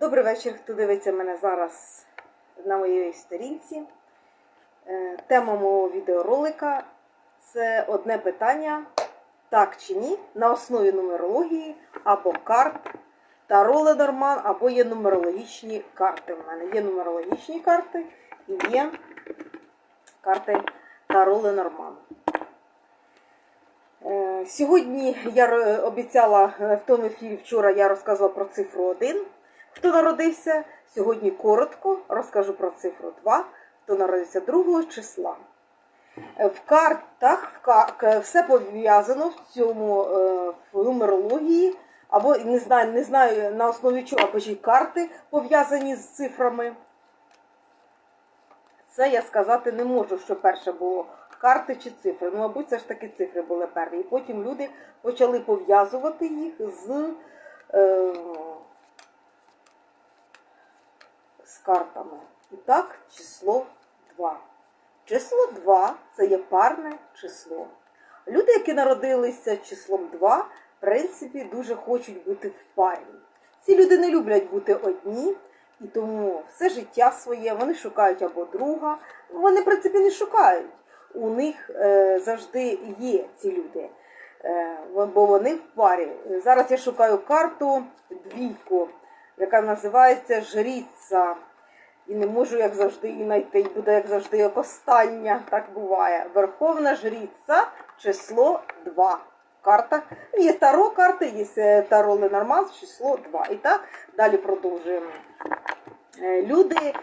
Добрий вечір, хто дивиться мене зараз на моїй сторінці. Е, Тема мого відеоролика це одне питання, так чи ні, на основі нумерології або карт Таро Ледорман, або є нумерологічні карти. У мене є нумерологічні карти і є карти Таро Ленорман. Е, Сьогодні я обіцяла е, в тому ефірі вчора я розказувала про цифру 1, хто народився. Сьогодні коротко розкажу про цифру 2, хто народився 2 числа. Е, В картах в ка- к- все пов'язано в цьому е, в нумерології, або не знаю, не знаю на основі чого, або і карти пов'язані з цифрами. Це я сказати не можу, що перше було карти чи цифри. Ну, мабуть, це ж таки цифри були перві. І потім люди почали пов'язувати їх з, е, з картами. І так, число 2. Число 2 це є парне число. Люди, які народилися числом 2, в принципі, дуже хочуть бути в парі. Ці люди не люблять бути одні, і тому все життя своє вони шукають або друга. Вони, в принципі, не шукають. У них е, завжди є ці люди, е, бо вони в парі. Зараз я шукаю карту двійку, яка називається Жріця. І не можу, як завжди, її знайти. І буде, як завжди, як остання. Так буває. Верховна жріця, число 2. В картах. Є таро карти, є е, таро Ленорман, число 2. І так, далі продовжуємо. Е, Люди.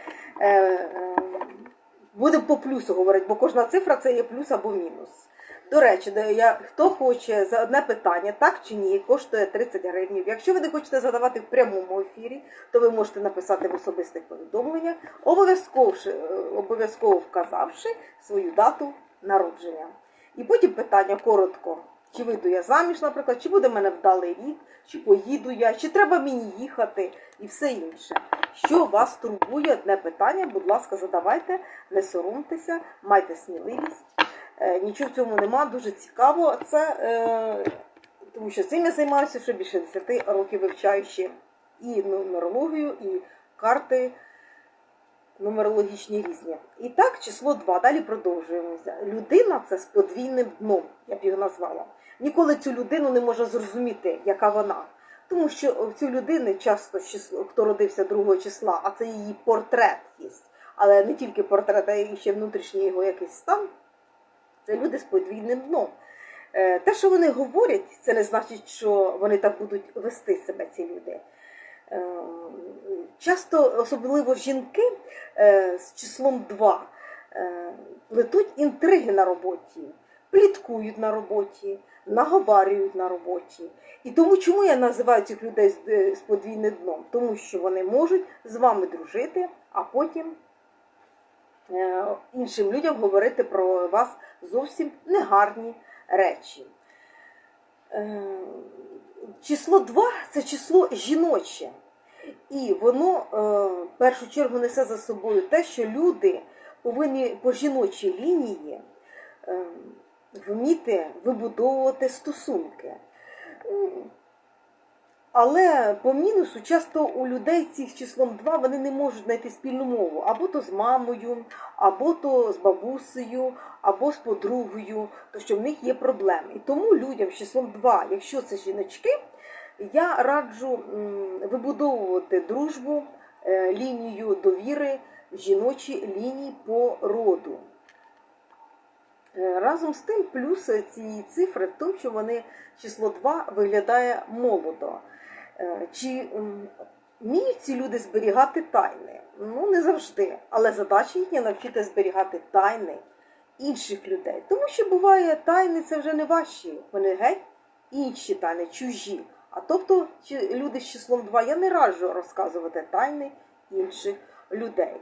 Е, Будемо по плюсу говорити, бо кожна цифра це є плюс або мінус. До речі, я, хто хоче за одне питання, так чи ні, коштує 30 гривень. Якщо ви не хочете задавати в прямому ефірі, то ви можете написати в особистих повідомленнях, обов'язково, е, обов'язково вказавши свою дату народження. І потім питання коротко. Чи вийду я заміж, наприклад, чи буде в мене вдалий рік, чи поїду я, чи треба мені їхати і все інше. Що вас турбує одне питання, будь ласка, задавайте, не соромтеся, майте сміливість. Е, Нічого в цьому нема, дуже цікаво. Це е, тому що цим я займаюся вже більше 10 років вивчаючи і нумерологію, і карти нумерологічні різні. І так, число 2. Далі продовжуємося. Людина це з подвійним дном, я б його назвала. Ніколи цю людину не можна зрозуміти, яка вона. Тому що в цю людини часто хто родився 2 числа, а це її портрет є. Але не тільки портрет, а ще внутрішній його якийсь стан. Це люди з подвійним дном. Е, Те, що вони говорять, це не значить, що вони так будуть вести себе, ці люди. Е, Часто, особливо жінки е, з числом 2, е, плетуть інтриги на роботі, пліткують на роботі, наговарюють на роботі. І тому чому я називаю цих людей з, подвійним дном? Тому що вони можуть з вами дружити, а потім іншим людям говорити про вас зовсім негарні речі. Е, Число 2 це число жіноче. І воно е, в першу чергу несе за собою те, що люди повинні по жіночій лінії е, вміти вибудовувати стосунки. Але по мінусу, часто у людей цих числом 2 вони не можуть знайти спільну мову або то з мамою, або то з бабусею, або з подругою, то що в них є проблеми. І тому людям з числом 2, якщо це жіночки, я раджу вибудовувати дружбу, е, лінію довіри, жіночі лінії по роду. Е, Разом з тим, плюс цієї цифри в тому, що вони число 2 виглядає молодо. Е, Чи вміють ці люди зберігати тайни? Ну, не завжди. Але задача їхня навчити зберігати тайни інших людей. Тому що буває, тайни це вже не ваші, вони геть інші тайни, чужі. А тобто, люди з числом 2 я не раджу розказувати тайни інших людей.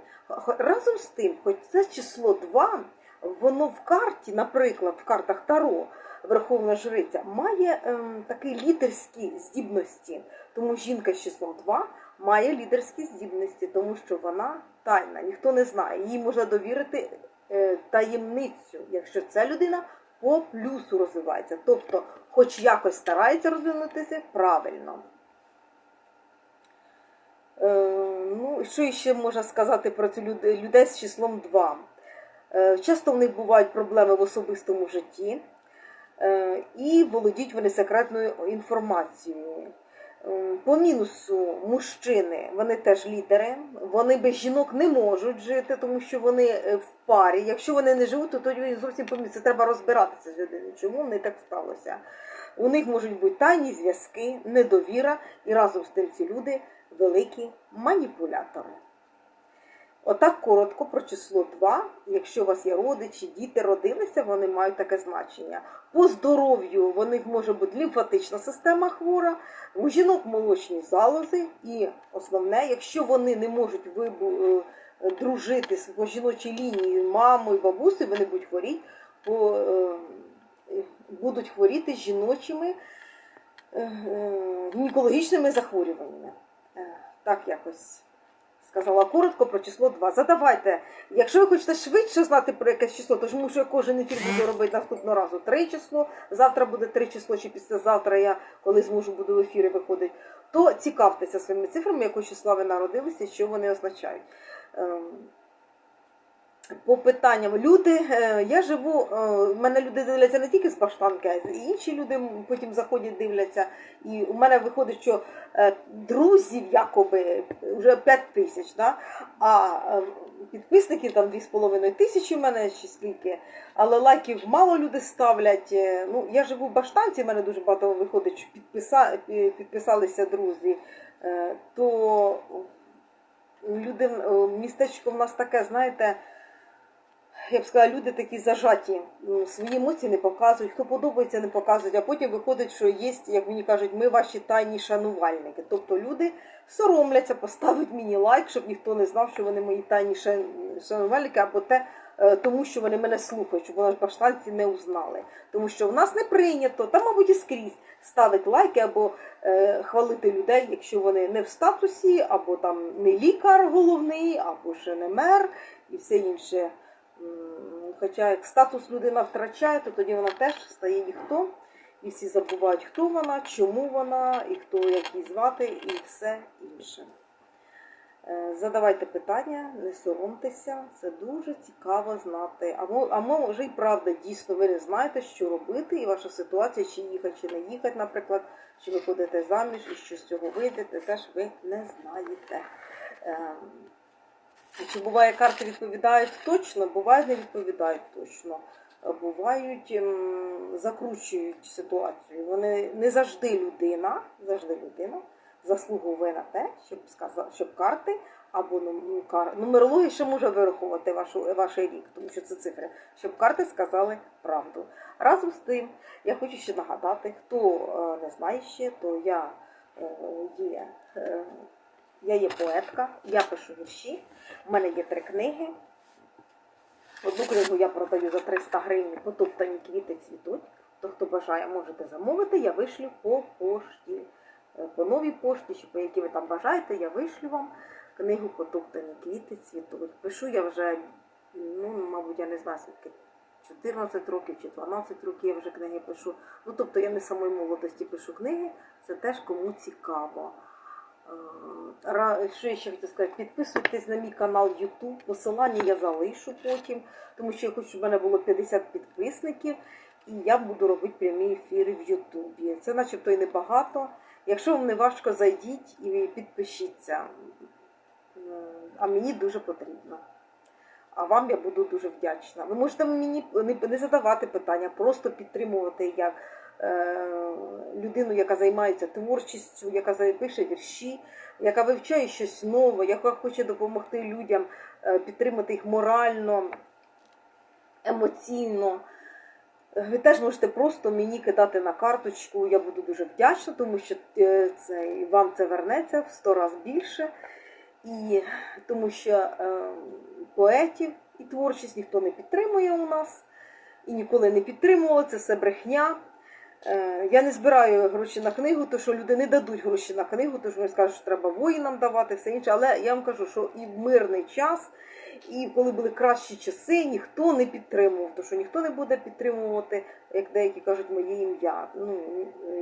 Разом з тим, хоч це число 2, воно в карті, наприклад, в картах Таро, Верховна Жриця, має ем, такі лідерські здібності. Тому жінка з числом 2 має лідерські здібності, тому що вона тайна, ніхто не знає. Їй можна довірити е, таємницю, якщо ця людина по плюсу розвивається. Тобто, хоч якось старається розвинутися правильно. Е, ну, що ще можна сказати про цю люд- людей з числом 2? Е, часто в них бувають проблеми в особистому житті, і володіють вони секретною інформацією. Е, По мінусу мужчини, вони теж лідери, вони без жінок не можуть жити, тому що вони е, в парі. Якщо вони не живуть, то тоді зовсім по мінусу. Треба розбиратися з людиною. Чому не так сталося? У них можуть бути тайні зв'язки, недовіра, і разом з тим ці люди великі маніпулятори. Отак коротко про число 2. Якщо у вас є родичі, діти родилися, вони мають таке значення. По здоров'ю в них може бути лімфатична система хвора, у жінок молочні залози, і основне, якщо вони не можуть е, дружити по жіночій лінії мамою, бабусею, вони будуть хворіти по, е, будуть хворіти жіночими е, гінекологічними захворюваннями. Так якось сказала коротко про число 2. Задавайте. Якщо ви хочете швидше знати про якесь число, то тому що я кожен ефір буду робити наступного разу три число, завтра буде три число, чи післязавтра я коли зможу буду в ефірі виходити, то цікавтеся своїми цифрами, якого числа ви народилися, що вони означають. По питанням люди, е, я живу, е, в мене люди дивляться не тільки з баштанки, а й інші люди потім заходять, дивляться. І у мене виходить, що е, друзів якоби вже 5 тисяч, да? а е, підписників там 2,5 тисячі в мене чи скільки, але лайків мало люди ставлять. Е, Ну, я живу в баштанці, в мене дуже багато виходить, що підписа, підписалися друзі. Е, То люди, е, містечко в нас таке, знаєте, я б сказала, люди такі зажаті, свої емоції не показують, хто подобається, не показують, а потім виходить, що є, як мені кажуть, ми ваші тайні шанувальники. Тобто люди соромляться поставити мені лайк, щоб ніхто не знав, що вони мої тайні шан- шанувальники, або те, е, тому що вони мене слухають, щоб вони баштанці не узнали. Тому що в нас не прийнято, та, мабуть, і скрізь ставити лайки або е, хвалити людей, якщо вони не в статусі, або там не лікар головний, або ще не мер і все інше. Хоча як статус людина втрачає, то тоді вона теж стає ніхто. І всі забувають, хто вона, чому вона, і хто як її звати, і все інше. Е, Задавайте питання, не соромтеся, це дуже цікаво знати. А мо- а може і правда, дійсно, ви не знаєте, що робити, і ваша ситуація, чи їхати, чи не їхати, наприклад, чи ви ходите заміж, і що з цього вийдете, теж ви не знаєте. Чи буває карти відповідають точно, буває не відповідають точно. Е, Бувають, ем, закручують ситуацію. Вони не завжди людина, завжди людина заслуговує на те, щоб сказа, щоб карти або ну, ну, нумерологія ще може вирахувати вашу, ваш рік, тому що це цифри, щоб карти сказали правду. Разом з тим, я хочу ще нагадати, хто е, не знає ще, то я е, є. е, я є поетка, я пишу вірші. У мене є три книги. Одну книгу я продаю за 300 гривень, потоптані квіти цвітуть. То, хто бажає, можете замовити, я вишлю по пошті. Е, По новій пошті, чи по якій ви там бажаєте, я вишлю вам книгу Потоптані квіти цвітуть. Пишу я вже, ну, мабуть, я не знаю, скільки 14 років чи 12 років я вже книги пишу. Ну, тобто я не самої молодості пишу книги, це теж кому цікаво. Е, Що я ще хотів сказати? Підписуйтесь на мій канал YouTube. Посилання я залишу потім, тому що я хочу, щоб в мене було 50 підписників, і я буду робити прямі ефіри в Ютубі. Це начебто і небагато. Якщо вам не важко, зайдіть і підпишіться. А мені дуже потрібно. А вам я буду дуже вдячна. Ви можете мені не- задавати питання, просто підтримувати як е, людину, яка займається творчістю, яка пише вірші, яка вивчає щось нове, яка хоче допомогти людям е, підтримати їх морально, емоційно. Е, Ви теж можете просто мені кидати на карточку. Я буду дуже вдячна, тому що е, це, вам це вернеться в 100 разів більше. І тому що е, поетів і творчість ніхто не підтримує у нас і ніколи не підтримувала, це все брехня. Е, Я не збираю гроші на книгу, то що люди не дадуть гроші на книгу, то що вони скажуть, що треба воїнам давати, все інше. Але я вам кажу, що і в мирний час, і коли були кращі часи, ніхто не підтримував, то що ніхто не буде підтримувати, як деякі кажуть, моє ім'я. Ну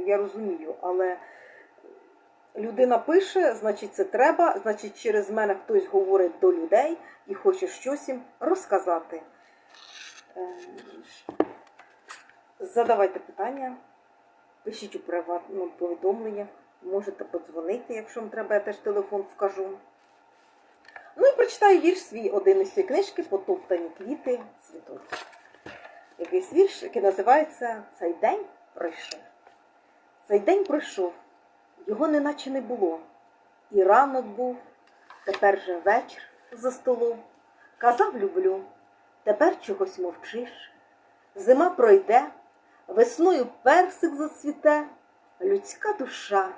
я розумію, але людина пише, значить це треба, значить через мене хтось говорить до людей і хоче щось їм розказати. Е, Задавайте питання, пишіть у приватному повідомлення, можете подзвонити, якщо вам треба, я теж телефон вкажу. Ну і прочитаю вірш свій один із цієї книжки Потоптані квіти цвітуть. Якийсь вірш, який називається Цей день пройшов. Цей день пройшов, його неначе не було. І ранок був, тепер же вечір за столом. Казав люблю, тепер чогось мовчиш. Зима пройде, весною персик зацвіте, людська душа,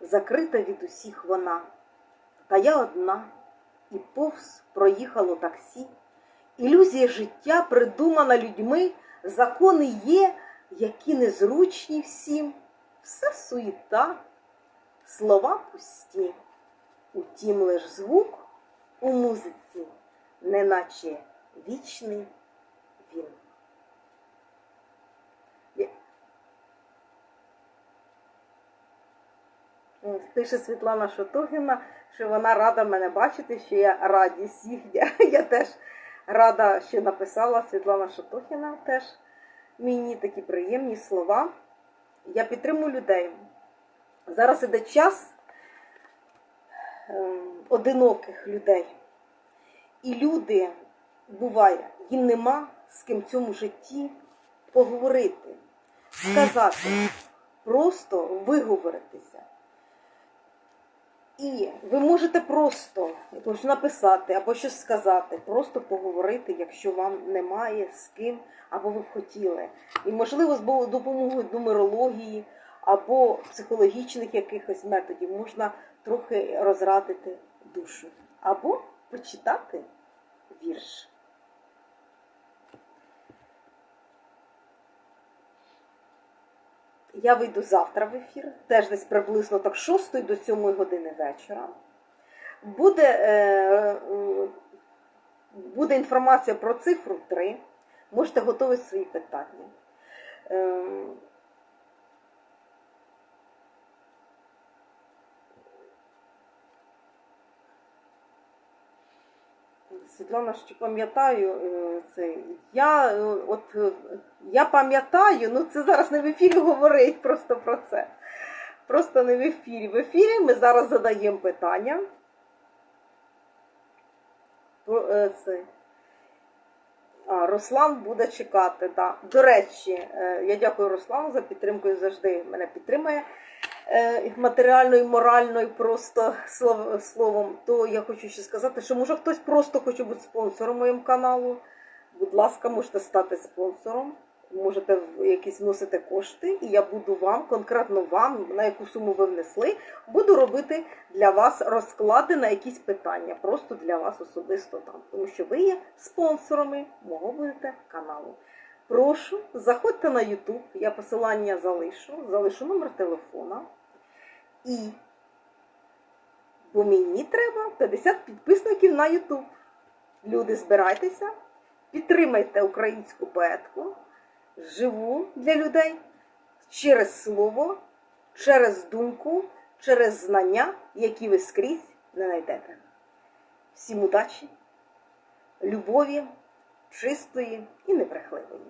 закрита від усіх вона. Та я одна, і повз проїхало таксі. Ілюзія життя придумана людьми, закони є, які незручні всім. Все суєта, слова пусті. Утім лиш звук у музиці, неначе вічний Пише Світлана Шотогіна, що вона рада мене бачити, що я радість їхня. Я теж рада, що написала Світлана Шотохіна теж мені такі приємні слова. Я підтримую людей. Зараз іде час ем, одиноких людей. І люди, буває, їм нема з ким в цьому житті поговорити, сказати, просто виговоритися. І ви можете просто написати або щось сказати, просто поговорити, якщо вам немає з ким, або ви б хотіли. І, можливо, з допомогою нумерології або психологічних якихось методів можна трохи розрадити душу. Або почитати вірш. Я вийду завтра в ефір, теж десь приблизно так 6 до 7 години вечора. Буде, е, е, буде інформація про цифру 3. Можете готувати свої питання. Світлана, що пам'ятаю, е, це я е, от е, я пам'ятаю, ну це зараз не в ефірі говорить просто про це. Просто не в ефірі. В ефірі ми зараз задаємо питання. Це. А, Руслан буде чекати. Да. До речі, я дякую Руслану за підтримку і завжди мене підтримує матеріально і морально, і просто словом. То я хочу ще сказати, що може хтось просто хоче бути спонсором моєму каналу. Будь ласка, можете стати спонсором, можете якісь вносити кошти, і я буду вам, конкретно вам, на яку суму ви внесли, буду робити для вас розклади на якісь питання, просто для вас особисто там, тому що ви є спонсорами мого будете каналу. Прошу, заходьте на YouTube, я посилання залишу, залишу номер телефона. І бо мені треба 50 підписників на YouTube. Люди, збирайтеся, підтримайте українську поетку, живу для людей через слово, через думку, через знання, які ви скрізь не знайдете. Всім удачі, любові, чистої і небрехливої.